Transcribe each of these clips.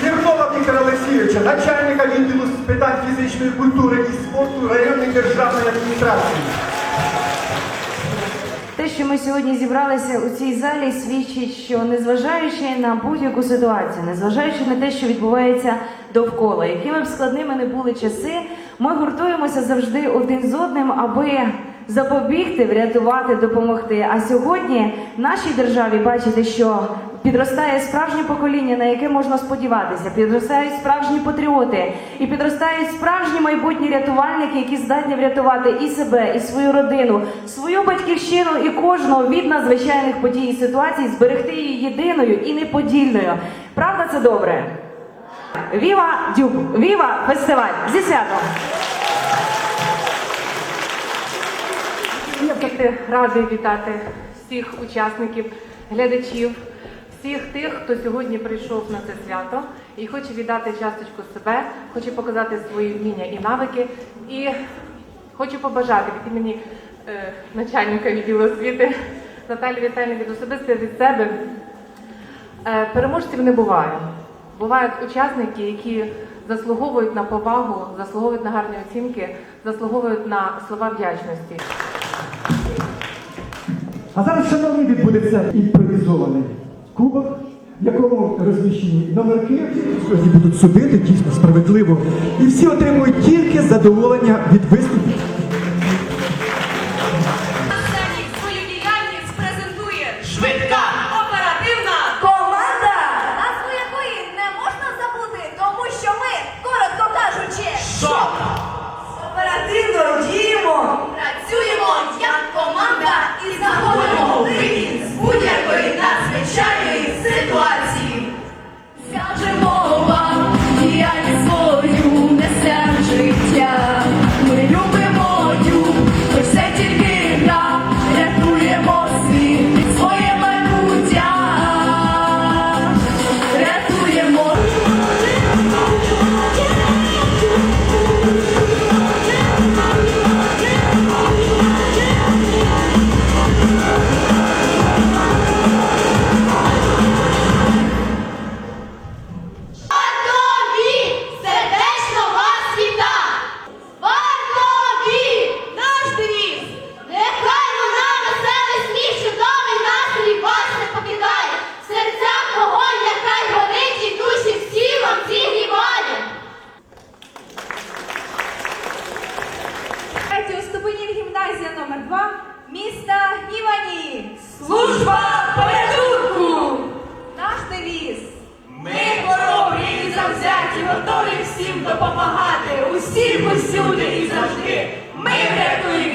Смірнова Віктора Олексійовича, начальника відділу з питань фізичної культури і спорту районної державної адміністрації. Те, що ми сьогодні зібралися у цій залі, свідчить, що незважаючи на будь-яку ситуацію, незважаючи на те, що відбувається довкола, якими б складними не були часи, ми гуртуємося завжди один з одним, аби запобігти, врятувати, допомогти. А сьогодні в нашій державі бачите, що підростає справжнє покоління, на яке можна сподіватися, підростають справжні патріоти і підростають справжні майбутні рятувальники, які здатні врятувати і себе, і свою родину, свою батьківщину і кожного від надзвичайних подій і ситуацій, зберегти її єдиною і неподільною. Правда, це добре? Віва Дюб! Віва фестиваль! Зі святом! Я завжди радий вітати всіх учасників, глядачів, всіх тих, хто сьогодні прийшов на це свято і хоче віддати часточку себе, хоче показати свої вміння і навики. І хочу побажати від імені е, начальника відділу освіти Наталі Віталіївні від особисто від себе. Е, переможців не буває. Бувають учасники, які заслуговують на повагу, заслуговують на гарні оцінки, заслуговують на слова вдячності. А зараз, шановні, відбудеться імпровізований кубок, в якому розміщені номерки. Сьогодні будуть судити дійсно справедливо. І всі отримують тільки задоволення від виступів.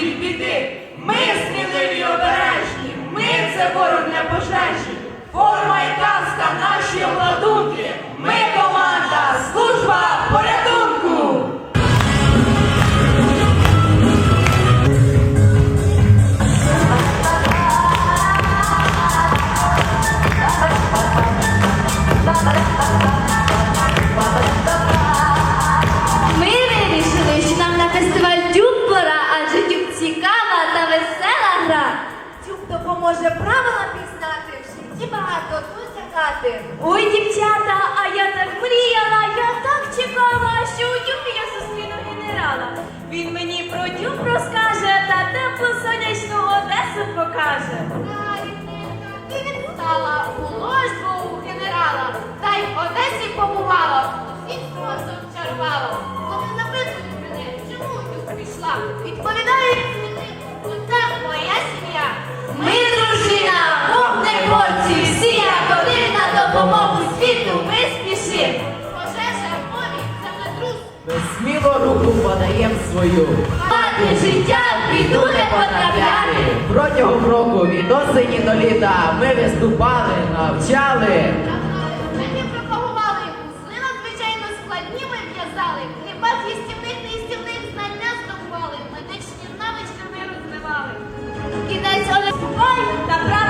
Від біди, ми сміливі обережні, ми це ворог не пожежі. Форма і каска наші обладунки. Ми команда, служба порятунку. Тут. Ой, дівчата, а я так мріяла, я так чекала, що у Дюбі я зустріну генерала. Він мені про Дюб розкаже та теплу сонячну Одесу покаже. Ти відстала у ложбу у генерала, та й в Одесі побувала, всіх просто чарувала. Коли запитують мене, чому ти пішла, відповідають мені, оце моя сім'я. Ми сміло руку подаєм свою. мати життя, в біду не потрапляти. Протягом року від осені до літа ми виступали, навчали. Ми пропагували, узли надзвичайно складні ми в'язали, хліба з їстівних та їстівних знання здобували, медичні навички ми розвивали. Кінець Олег Бувай та правилам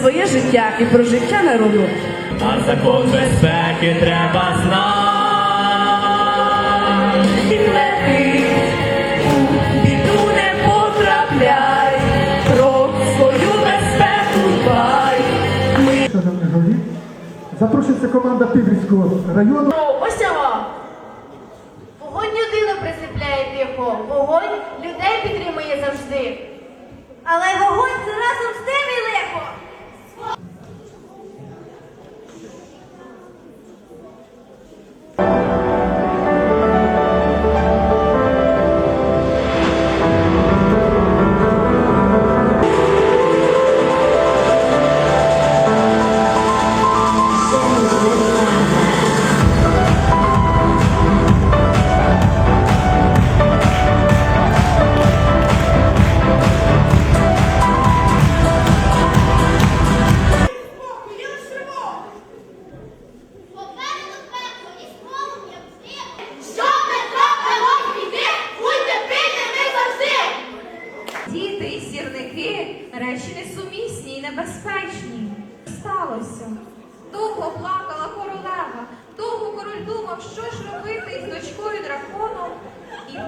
своє життя і про життя народу. А закон безпеки треба знати. Лети, у біду не потрапляй, про свою безпеку дбай. Ми Шановні голі, запрошується команда Піврівського району. Ось його. Вогонь людину присипляє тихо, вогонь людей підтримує завжди. Але вогонь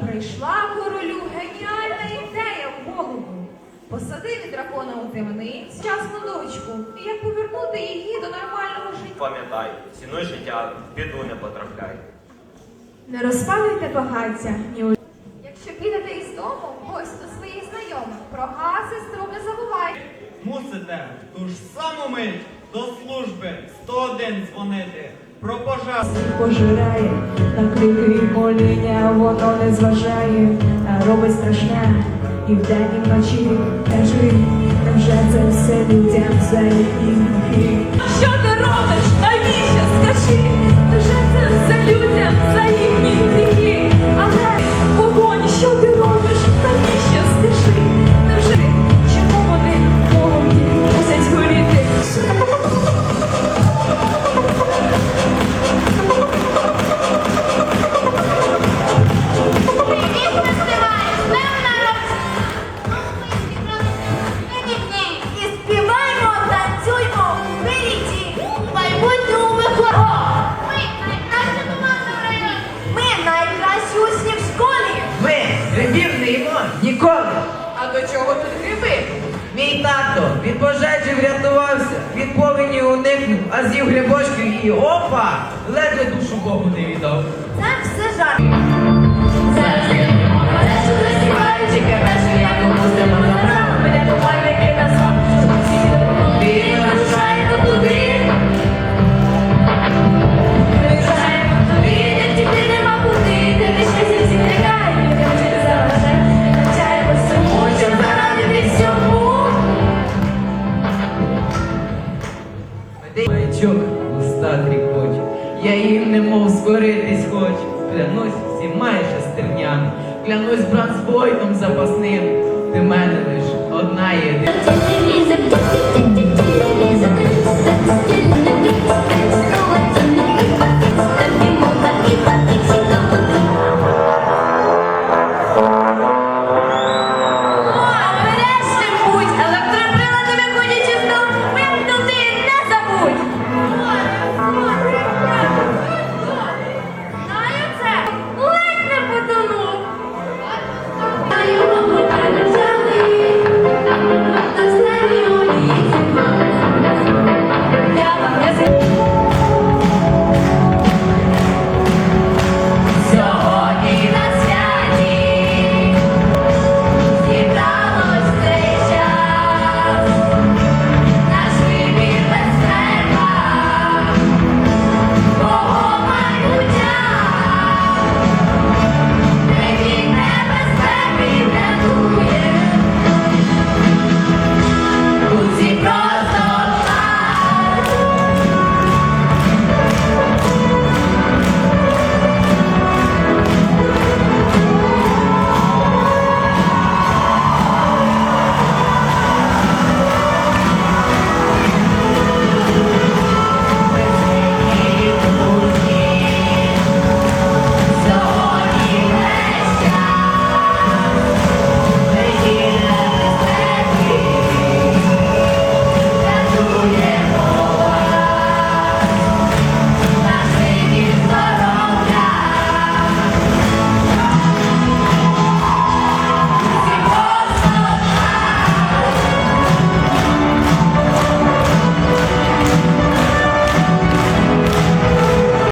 прийшла королю геніальна ідея в голову. Посадити дракона у темниць, часну дочку, і як повернути її до нормального життя. Пам'ятай, цінуй життя, в біду не потрапляй. Не розпалюйте багаття, ні у- Якщо підете із дому, ось до своїх знайомих, про газ, сестру не забувайте. Мусите ту ж саму мить до служби 101 дзвонити про пожар. пожирає, на крики і моління воно не зважає, а робить страшне і вдень, і вночі кажи, невже це все людям за їхні гріхи? Що ти робиш? Навіщо? Скажи, невже це все людям за їхні гріхи? Але вогонь, що ти робиш? Навіщо? Ніколи! А до чого тут гриби? Мій тато від пожежі врятувався, від повені уникнув, а з'їв грибочки і опа! Ледве душу Богу не віддав. Так все жарко. Зараз я, я, я, я, я, я, я, я, я, я, я, клянусь всіма шестернями, клянусь брат з войтом запасним, ти мене лиш одна єдина.